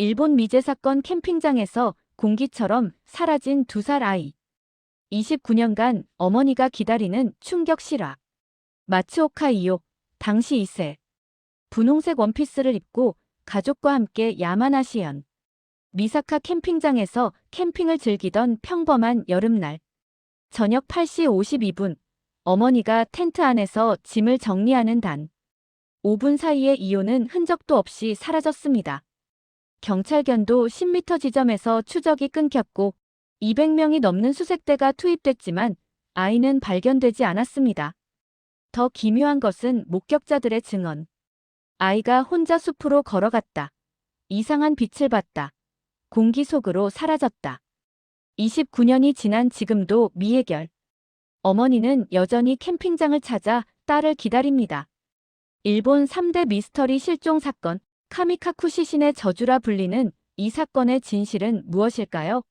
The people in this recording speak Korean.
일본 미제 사건 캠핑장에서 공기처럼 사라진 두 살 아이. 29년간 어머니가 기다리는 충격 실화. 마츠오카 이오, 당시 2세. 분홍색 원피스를 입고 가족과 함께 야마나시현. 미사카 캠핑장에서 캠핑을 즐기던 평범한 여름날. 저녁 8시 52분. 어머니가 텐트 안에서 짐을 정리하는 단. 5분 사이에 이오는 흔적도 없이 사라졌습니다. 경찰견도 10m 지점에서 추적이 끊겼고 200명이 넘는 수색대가 투입됐지만 아이는 발견되지 않았습니다. 더 기묘한 것은 목격자들의 증언. 아이가 혼자 숲으로 걸어갔다. 이상한 빛을 봤다. 공기 속으로 사라졌다. 29년이 지난 지금도 미해결. 어머니는 여전히 캠핑장을 찾아 딸을 기다립니다. 일본 3대 미스터리 실종 사건, 카미카쿠 시신의 저주라 불리는 이 사건의 진실은 무엇일까요?